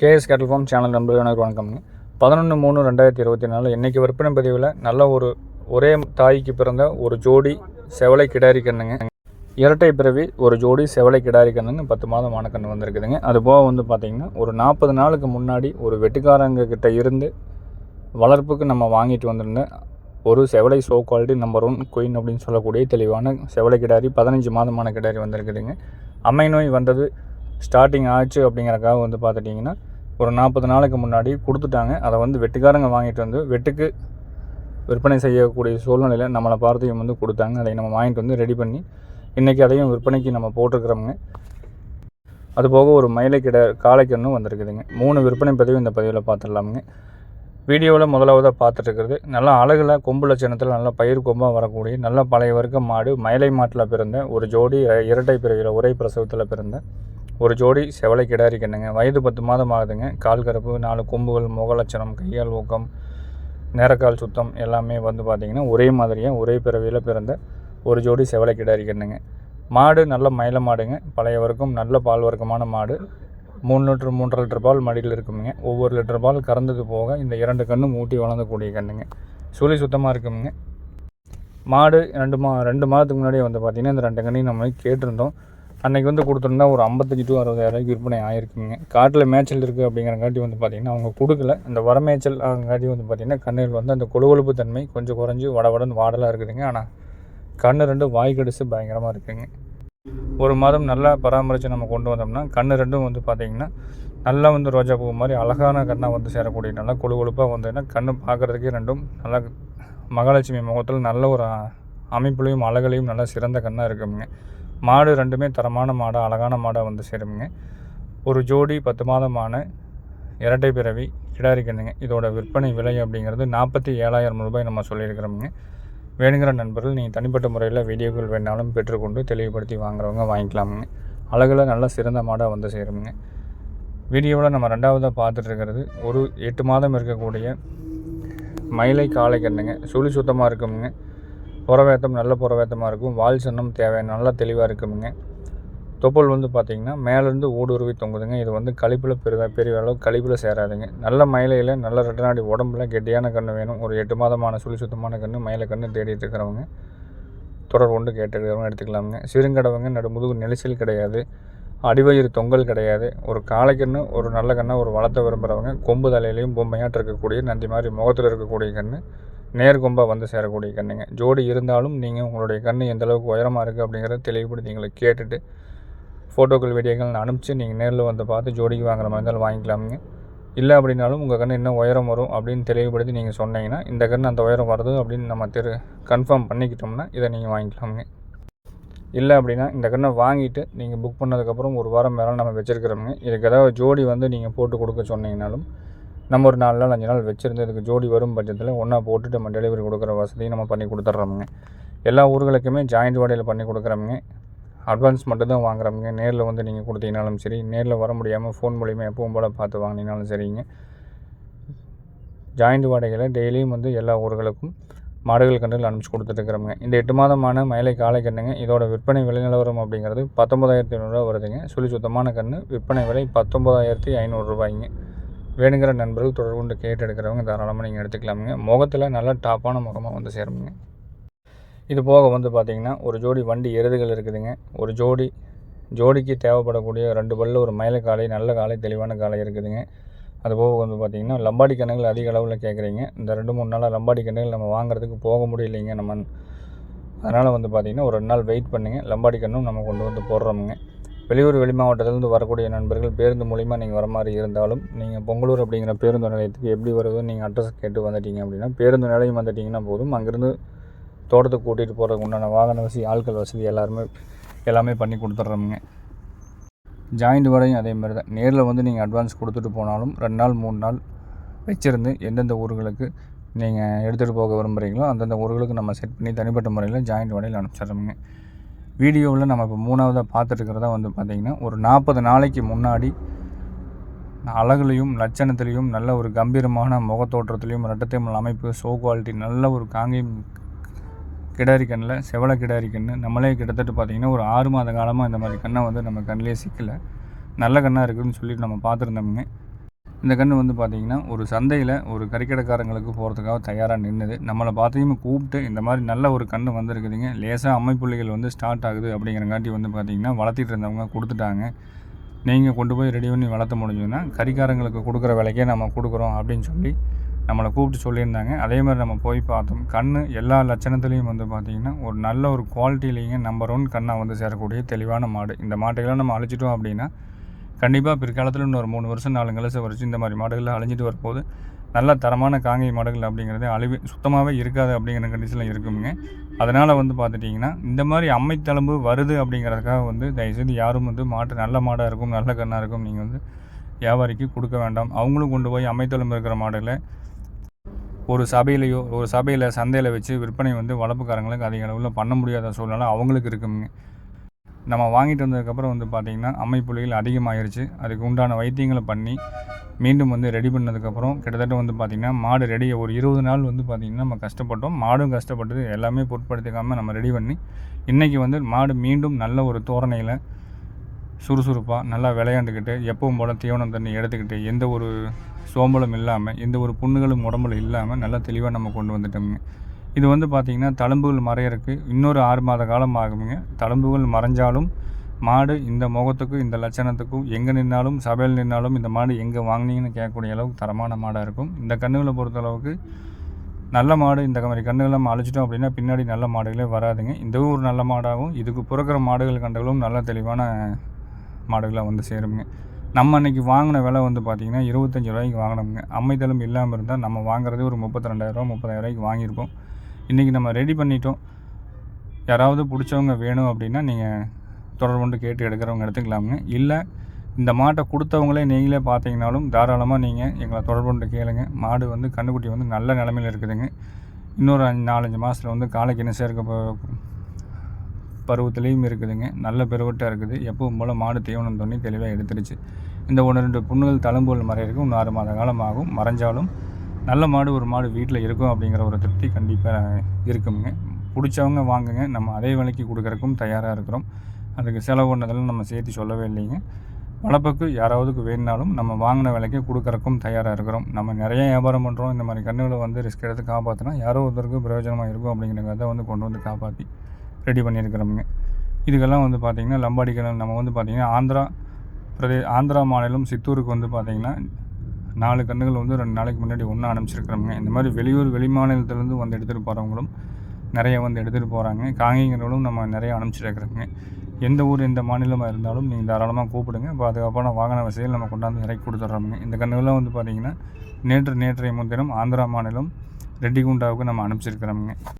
KS கேட்டல் form channel நண்பர்களுக்கு வணக்கம். பதினொன்று மூணு ரெண்டாயிரத்தி இருபத்தி நாலு இன்றைக்கி விற்பனை பதிவில் நல்ல ஒரு ஒரே தாய்க்கு பிறந்த ஒரு ஜோடி செவலை கிடாரி கண்ணுங்க. இரட்டை பிறவி ஒரு ஜோடி செவலை கிடாரி கண்ணுங்க. பத்து மாதம் ஆனக்கண்ணு வந்திருக்குதுங்க. அது போக வந்து பார்த்திங்கன்னா ஒரு நாற்பது நாளுக்கு முன்னாடி ஒரு வெட்டுக்காரங்க கிட்ட இருந்து வளர்ப்புக்கு நம்ம வாங்கிட்டு வந்திருந்தேன் ஒரு செவலை show quality number one queen அப்படின்னு சொல்லக்கூடிய தெளிவான செவலை கிடாரி பதினஞ்சு மாதமான கிடாரி வந்திருக்குதுங்க. அம்மை நோய் வந்தது ஸ்டார்டிங் ஆச்சு அப்படிங்கிறக்காக வந்து பார்த்துட்டிங்கன்னா ஒரு நாற்பது நாளைக்கு முன்னாடி கொடுத்துட்டாங்க. அதை வந்து வெட்டுக்காரங்க வாங்கிட்டு வந்து வெட்டுக்கு விற்பனை செய்யக்கூடிய சூழ்நிலையில் நம்மளை பார்த்தையும் வந்து கொடுத்தாங்க. அதை நம்ம வாங்கிட்டு வந்து ரெடி பண்ணி இன்றைக்கி அதையும் விற்பனைக்கு நம்ம போட்டிருக்கிறோங்க அதுபோக ஒரு மயிலைக்கிட கிட வந்திருக்குதுங்க. மூணு விற்பனை பதிவு இந்த பதிவில் பார்த்துடலாமுங்க. வீடியோவில் முதலாவதாக பார்த்துட்ருக்கிறது நல்லா அழகில் கொம்பு லட்சணத்தில் நல்லா பயிர் கொம்பாக வரக்கூடிய நல்ல பழைய வர்க்க மாடு மயிலை மாட்டில் பிறந்த ஒரு ஜோடி இரட்டை பிறவியில் ஒரே பிரசவத்தில் பிறந்த ஒரு ஜோடி செவலை கிடாரி கண்ணுங்க. வயது பத்து மாதம் ஆகுதுங்க. கால் கருப்பு நாலு கொம்புகள் முகலட்சணம் கையால் ஊக்கம் நேரக்கால் சுத்தம் எல்லாமே வந்து பார்த்திங்கன்னா ஒரே மாதிரியாக ஒரே பிறவியில் பிறந்த ஒரு ஜோடி செவலை கிடாரி கண்ணுங்க. மாடு நல்ல மயில மாடுங்க. பழைய வர்க்கம் நல்ல பால் வர்க்கமான மாடு. மூணு லிட்டர் மூன்றரை லிட்டர் பால் மடியில் இருக்குமுங்க ஒவ்வொரு லிட்டர் பால் கறந்தது போக இந்த இரண்டு கண்ணும் ஊட்டி வளர்ந்தக்கூடிய கண்ணுங்க. சுழி சுத்தமாக இருக்குமுங்க மாடு ரெண்டு மா ரெண்டு மாதத்துக்கு முன்னாடியே வந்து பார்த்திங்கன்னா இந்த ரெண்டு கண்ணையும் நம்ம கேட்டிருந்தோம். அன்றைக்கி வந்து கொடுத்துருந்தா ஒரு ஐம்பத்தஞ்சு டு அறுபதாயிரரூவாய்க்கு விற்பனை ஆயிருக்குங்க. காட்டில் மேய்ச்சல் இருக்குது அப்படிங்கிறங்காட்டி வந்து பார்த்திங்கன்னா அவங்க கொடுக்கல. அந்த வரமேய்ச்சல் அங்காட்டி வந்து பார்த்திங்கன்னா கண்ணுகள் வந்து அந்த கொழுகொழுப்பு தன்மை கொஞ்சம் குறைஞ்சி வடவடன் வாடலாக இருக்குதுங்க. ஆனால் கண்ணு ரெண்டு வாய் கடிச்சு பயங்கரமாக இருக்குதுங்க ஒரு மாதம் நல்லா பராமரித்து நம்ம கொண்டு வந்தோம்னா கண்ணு ரெண்டும் வந்து பார்த்திங்கன்னா நல்லா வந்து ரோஜா பூ மாதிரி அழகான கண்ணாக வந்து சேரக்கூடிய நல்லா கொழு கொழுப்பாக வந்ததுன்னா கண்ணு பார்க்குறதுக்கே ரெண்டும் நல்லா மகாலட்சுமி முகத்தில் நல்ல ஒரு அமைப்புலையும் அழகுலையும் நல்லா சிறந்த கண்ணாக இருக்குங்க. மாடு ரெண்டுமே தரமான மாடாக அழகான மாடாக வந்து சேருங்க ஒரு ஜோடி பத்து மாதமான இரட்டை பிறவி கிடாரி கண்ணுங்க இதோட விற்பனை விலை அப்படிங்கிறது நாற்பத்தி ஏழாயிரம் ரூபாய் நம்ம சொல்லியிருக்கிறோமுங்க. வேணுங்கிற நண்பர்கள் நீங்கள் தனிப்பட்ட முறையில் வீடியோக்கள் வேணாலும் பெற்றுக்கொண்டு தெளிவுபடுத்தி வாங்குறவங்க வாங்கிக்கலாமுங்க. அழகில் நல்ல சிறந்த மாடாக வந்து சேருங்க வீடியோவில் நம்ம ரெண்டாவதாக பார்த்துட்டு இருக்கிறது ஒரு எட்டு மாதம் இருக்கக்கூடிய மயிலை காளை கண்ணுங்க சுழி சுத்தமாக இருக்குமுங்க. புறவேத்தம் நல்ல புறவேத்தமாக இருக்கும். வால் சன்னம் தேவையான நல்லா தெளிவாக இருக்குமுங்க. தொப்புள் வந்து பார்த்திங்கன்னா மேலேருந்து ஊடுருவி தொங்குதுங்க. இது வந்து கழிப்பில் பெரிய பெரிய அளவு கழிப்பில் சேராதுங்க. நல்ல மயிலையில் நல்ல ரெட்டநாடி உடம்புல கெட்டியான கன்று வேணும். ஒரு எட்டு மாதமான சுழி சுத்தமான கன்று மயிலை கன்று தேடிட்டு இருக்கிறவங்க தொடர் ஒன்று கேட்டுக்கிறவங்க எடுத்துக்கலாமுங்க. சிறுங்கடவங்க நடு முதுகு நெரிசல் கிடையாது. அடிவயிறு தொங்கல் கிடையாது. ஒரு காளைக்கன்று ஒரு நல்ல கண்ணை ஒரு வளர்த்த விரும்புகிறவங்க கொம்பு தலையிலையும் பொம்மையாட்டு இருக்கக்கூடிய நந்தி மாதிரி முகத்தில் இருக்கக்கூடிய கன்று நேர்கொம்பாக வந்து சேரக்கூடிய கண்ணுங்க. ஜோடி இருந்தாலும் நீங்கள் உங்களுடைய கண் எந்த அளவுக்கு உயரமாக இருக்குது அப்படிங்கிறத தெளிவுபடுத்தி எங்களை கேட்டுட்டு ஃபோட்டோக்கள் வீடியோக்கள் அனுப்பிச்சு நீங்கள் நேரில் வந்து பார்த்து ஜோடிக்கு வாங்குற மாதிரி இருந்தாலும் வாங்கிக்கலாமுங்க. இல்லை அப்படின்னாலும் உங்கள் கண் இன்னும் உயரம் வரும் அப்படின்னு தெளிவுபடுத்தி நீங்கள் சொன்னீங்கன்னா இந்த கண் அந்த உயரம் வருது அப்படின்னு நம்ம தெரு கன்ஃபார்ம் பண்ணிக்கிட்டோம்னா இதை நீங்கள் வாங்கிக்கலாமுங்க. இல்லை அப்படின்னா இந்த கண்ணை வாங்கிட்டு நீங்கள் புக் பண்ணதுக்கப்புறம் ஒரு வாரம் மேலே நம்ம வச்சுருக்கிறோமுங்க. இதுக்கு ஏதாவது ஜோடி வந்து நீங்கள் போட்டு கொடுக்க சொன்னீங்கனாலும் நம்ம ஒரு நாலு நாள் அஞ்சு நாள் வச்சுருந்து இதுக்கு ஜோடி வரும் பட்சத்தில் ஒன்றா போட்டுட்டு நம்ம டெலிவரி கொடுக்குற வசதியும் நம்ம பண்ணி கொடுத்துட்றோமுங்க எல்லா ஊர்களுக்குமே ஜாயிண்ட் வாடையில் பண்ணி கொடுக்குறோமுங்க. அட்வான்ஸ் மட்டும் தான் வாங்குறோமுங்க. நேரில் வந்து நீங்கள் கொடுத்தீங்கனாலும் சரி நேரில் வர முடியாமல் ஃபோன் மூலிமா எப்பவும் போல் பார்த்து வாங்கினீங்கனாலும் சரிங்க. ஜாயிண்ட் வாடகையில் டெய்லியும் வந்து எல்லா ஊர்களுக்கும் மாடுகள் கன்றுகள் அனுப்பிச்சு கொடுத்துட்ருக்குறோங்க இந்த எட்டு மாதமான மயிலை காலை கண்ணுங்க இதோட விற்பனை விலை நிலவரம் அப்படிங்கிறது பத்தொம்பதாயிரத்தி ஐநூறுரூவா வருதுங்க. சுழி சுத்தமான கன்று விற்பனை விலை பத்தொம்பதாயிரத்தி ஐநூறுரூவாய்ங்க வேணுங்கிற நண்பர்கள் தொடர்பு கொண்டு கேட்டு எடுக்கிறவங்க தாராளமாக நீங்கள் எடுத்துக்கலாமுங்க. முகத்தில் நல்லா டாப்பான முகமாக வந்து சேருங்க இது போக வந்து பார்த்திங்கன்னா ஒரு ஜோடி வண்டி எருதுகள் இருக்குதுங்க. ஒரு ஜோடி ஜோடிக்கு தேவைப்படக்கூடிய ரெண்டு பல்லு ஒரு மயில காலை நல்ல காலை தெளிவான காலை இருக்குதுங்க. அதுபோக வந்து பார்த்திங்கன்னா லம்பாடி கண்ணுகள் அதிக அளவில் கேட்குறீங்க இந்த ரெண்டு மூணு நாளாக லம்பாடி கண்ணுகள் நம்ம வாங்குறதுக்கு போக முடியலைங்க நம்ம. அதனால் வந்து பார்த்திங்கன்னா ஒரு ரெண்டு நாள் வெயிட் பண்ணுங்கள் லம்பாடி கண்ணும் நம்ம கொண்டு வந்து போடுறோமுங்க. வெளியூர் வெளி மாவட்டத்திலேருந்து வரக்கூடிய நண்பர்கள் பேருந்து மூலிமா நீங்கள் வர மாதிரி இருந்தாலும் நீங்கள் பொங்கலூர் அப்படிங்கிற பேருந்து நிலையத்துக்கு எப்படி வருதுன்னு நீங்கள் அட்ரஸ் கேட்டு வந்துட்டீங்க அப்படின்னா பேருந்து நிலையம் வந்துட்டிங்கன்னா போதும். அங்கேருந்து தோட்டத்துக்கு கூட்டிகிட்டு போகிறதுக்கு உண்டான வாகன வசதி ஆட்கள் வசதி எல்லாருமே எல்லாமே பண்ணி கொடுத்துட்றோமுங்க. ஜாயிண்ட் வரையும் அதே மாதிரி தான். நேரில் வந்து நீங்கள் அட்வான்ஸ் கொடுத்துட்டு போனாலும் ரெண்டு நாள் மூணு நாள் வச்சுருந்து எந்தெந்த ஊர்களுக்கு நீங்கள் எடுத்துகிட்டு போக விரும்புகிறீங்களோ அந்தந்த ஊர்களுக்கு நம்ம செட் பண்ணி தனிப்பட்ட முறையில் ஜாயிண்ட் வடையில் அனுப்பிச்சிடுறோமுங்க. வீடியோவில் நம்ம இப்போ மூணாவதாக பார்த்துட்டுருக்கிறதா வந்து பார்த்திங்கன்னா ஒரு நாற்பது நாளைக்கு முன்னாடி அழகுலையும் லட்சணத்துலேயும் நல்ல ஒரு கம்பீரமான முகத்தோற்றத்துலேயும் ரெட்டத்தைமல் அமைப்பு ஷோ குவாலிட்டி நல்ல ஒரு காங்கேயம் கிடாரி கண்ணில் செவலை கிடாரி கன்று நம்மளே கிட்டத்தட்ட பார்த்திங்கன்னா ஒரு ஆறு மாத காலமாக இந்த மாதிரி கண்ணை வந்து நம்ம கண்ணிலே சிக்கலை. நல்ல கண்ணாக இருக்குதுன்னு சொல்லிட்டு நம்ம பார்த்துருந்தோமுங்க. இந்த கன்று வந்து பார்த்திங்கன்னா ஒரு சந்தையில் ஒரு கறிக்கடைக்காரங்களுக்கு போகிறதுக்காக தயாராக நின்றுது நம்மளை பார்த்தையும் கூப்பிட்டு இந்த மாதிரி நல்ல ஒரு கன்று வந்திருக்குதுங்க. லேசாக அம்மைப்புள்ளிகள் வந்து ஸ்டார்ட் ஆகுது அப்படிங்கிறங்காட்டி வந்து பார்த்திங்கன்னா வளர்த்திட்டு இருந்தவங்க கொடுத்துட்டாங்க. நீங்கள் கொண்டு போய் ரெடி பண்ணி வளர்த்த முடிஞ்சதுன்னா கறிக்காரங்களுக்கு கொடுக்குற விலைக்கே நம்ம கொடுக்குறோம் அப்படின்னு சொல்லி நம்மளை கூப்பிட்டு சொல்லியிருந்தாங்க. அதே மாதிரி நம்ம போய் பார்த்தோம். கண் எல்லா லட்சணத்துலேயும் வந்து பார்த்திங்கன்னா ஒரு நல்ல ஒரு குவாலிட்டிலேங்க நம்பர் ஒன் கண்ணாக வந்து சேரக்கூடிய தெளிவான மாடு. இந்த மாட்டையெல்லாம் நம்ம அழிச்சிட்டோம் அப்படின்னா கண்டிப்பாக பிற்காலத்தில் இன்னொரு மூணு வருஷம் நாலு வருஷம் வரைச்சு இந்த மாதிரி மாடுகள் அழிஞ்சிட்டு வரும்போது நல்ல தரமான காங்கை மாடுகள் அப்படிங்கிறது அழிவு சுத்தமாகவே இருக்காது அப்படிங்கிற கண்டிஷனில் இருக்குங்க அதனால் வந்து பார்த்துட்டிங்கன்னா இந்த மாதிரி அம்மைத்தளம்பு வருது அப்படிங்கிறதுக்காக வந்து தயவுசெய்து யாரும் வந்து மாட்டு நல்ல மாடாக இருக்கும் நல்ல கண்ணாக இருக்கும் நீங்கள் வந்து வியாபாரிக்கு கொடுக்க வேண்டாம். அவங்களும் கொண்டு போய் அமைத்தளம்பு இருக்கிற மாடுகளை ஒரு சபையிலையோ ஒரு சபையில் சந்தையில் வச்சு விற்பனை வந்து வளர்ப்புக்காரங்களுக்கு அதிக அளவில் பண்ண முடியாத சூழ்நிலை அவங்களுக்கு இருக்குங்க நம்ம வாங்கிட்டு வந்ததுக்கப்புறம் வந்து பார்த்திங்கன்னா அம்மைப்புள்ளிகள் அதிகமாகிருச்சு அதுக்கு உண்டான வைத்தியங்களை பண்ணி மீண்டும் வந்து ரெடி பண்ணதுக்கப்புறம் கிட்டத்தட்ட வந்து பார்த்திங்கன்னா மாடு ரெடி ஒரு இருபது நாள் வந்து பார்த்திங்கன்னா நம்ம கஷ்டப்பட்டோம். மாடும் கஷ்டப்பட்டது. எல்லாமே பொருட்படுத்திக்காமல் நம்ம ரெடி பண்ணி இன்றைக்கி வந்து மாடு மீண்டும் நல்ல ஒரு தோரணையில் சுறுசுறுப்பாக நல்லா விளையாண்டுக்கிட்டு எப்பவும் போல் தீவனம் தண்ணி எடுத்துக்கிட்டு எந்த ஒரு சோம்பலும் இல்லாமல் எந்த ஒரு புண்ணுகளும் உடம்புல இல்லாமல் நல்லா தெளிவாக நம்ம கொண்டு வந்துட்டோம்ங்க. இது வந்து பார்த்திங்கன்னா தழும்புகள் மறையிறதுக்கு இன்னொரு ஆறு மாத காலம் ஆகுங்க தழும்புகள் மறைஞ்சாலும் மாடு இந்த முகத்துக்கும் இந்த லட்சணத்துக்கும் எங்கே நின்னாலும் சபையில் நின்னாலும் இந்த மாடு எங்கே வாங்கினீங்கன்னு கேட்கக்கூடிய அளவுக்கு தரமான மாடாக இருக்கும். இந்த கண்ணுகளை பொறுத்தளவுக்கு நல்ல மாடு இந்த மாதிரி கண்ணுகளை நம்ம அழிச்சிட்டோம் அப்படின்னா பின்னாடி நல்ல மாடுகளே வராதுங்க. இதுவும் ஒரு நல்ல மாடாகவும் இதுக்கு பிறக்கிற மாடுகள் கண்டுகளும் நல்ல தெளிவான மாடுகளாக வந்து சேருங்க நம்ம அன்றைக்கி வாங்கின விலை வந்து பார்த்திங்கன்னா இருபத்தஞ்சி ரூபாய்க்கு வாங்கினோம்ங்க. அம்மைத்தளம் இல்லாமல் இருந்தால் நம்ம வாங்குறதே ஒரு முப்பத்தி ரெண்டாயிரரூவா முப்பதாயிரரூவாய்க்கு வாங்கியிருப்போம் இன்றைக்கி நம்ம ரெடி பண்ணிட்டோம். யாராவது பிடிச்சவங்க வேணும் அப்படின்னா நீங்கள் தொடர்பு கொண்டு கேட்டு எடுக்கிறவங்க எடுத்துக்கலாமுங்க. இல்லை இந்த மாட்டை கொடுத்தவங்களே நீங்களே பார்த்தீங்கனாலும் தாராளமாக நீங்கள் எங்களை தொடர்பு கொண்டு கேளுங்க. மாடு வந்து கண்ணுக்குட்டி வந்து நல்ல நிலமையில் இருக்குதுங்க. இன்னொரு அஞ்சு நாலஞ்சு மாதத்தில் வந்து காலைக்கு என்ன சேர்க்க பருவத்துலேயும் இருக்குதுங்க. நல்ல பெருவட்டாக இருக்குது. எப்பவும் போல் மாடு தீவனம் தண்ணி தெளிவாக எடுத்துருச்சு. இந்த ஒன்று ரெண்டு புண்ணுகள் தழும்புகள் மறையிறதுக்கு இன்னும் ஆறு மாத காலம் ஆகும் மறைஞ்சாலும் நல்ல மாடு ஒரு மாடு வீட்டில் இருக்கும் அப்படிங்கிற ஒரு திருப்தி கண்டிப்பாக இருக்குங்க. பிடிச்சவங்க வாங்குங்க. நம்ம அதே விலைக்கு கொடுக்குறக்கும் தயாராக இருக்கிறோம். அதுக்கு செலவு பண்ணதெல்லாம் நம்ம சேர்த்து சொல்லவே இல்லைங்க. வளர்ப்புக்கு யாராவதுக்கு வேணுனாலும் நம்ம வாங்கின விலைக்கு கொடுக்குறக்கும் தயாராக இருக்கிறோம். நம்ம நிறைய வியாபாரம் பண்ணுறோம் இந்த மாதிரி கண்ணுகளை வந்து ரிஸ்க் எடுத்து காப்பாற்றினா யாரோ ஒருத்தருக்கு பிரயோஜனமாக இருக்கும் அப்படிங்கிற கதை வந்து கொண்டு வந்து காப்பாற்றி ரெடி பண்ணியிருக்கிறோமுங்க. இதுக்கெல்லாம் வந்து பார்த்திங்கன்னா லம்பாடிக்கல் நம்ம வந்து பார்த்திங்கன்னா ஆந்திரா பிரதே ஆந்திரா மாநிலம் சித்தூருக்கு வந்து பார்த்திங்கன்னா நாலு கன்றுகள் வந்து ரெண்டு நாளைக்கு முன்னாடி ஒன்று அனுப்பிச்சிருக்கிறோங்க இந்த மாதிரி வெளியூர் வெளி மாநிலத்துலேருந்து வந்து எடுத்துகிட்டு போகிறவங்களும் நிறைய வந்து எடுத்துகிட்டு போகிறாங்க காங்கிங்களும் நம்ம நிறைய அனுப்பிச்சிருக்கிறோங்க. எந்த ஊர் எந்த மாநிலமாக இருந்தாலும் நீங்கள் தாராளமாக கூப்பிடுங்க. பாதுகாப்பான வாகன வசதியில் நம்ம கொண்டாந்து இறக்கி கொடுத்துட்றோமுங்க இந்த கன்றுகள்லாம் வந்து பார்த்திங்கன்னா நேற்று நேற்றைய முன்தினம் ஆந்திரா மாநிலம் ரெட்டிகுண்டாவுக்கு நம்ம அனுப்பிச்சிருக்கிறோமுங்க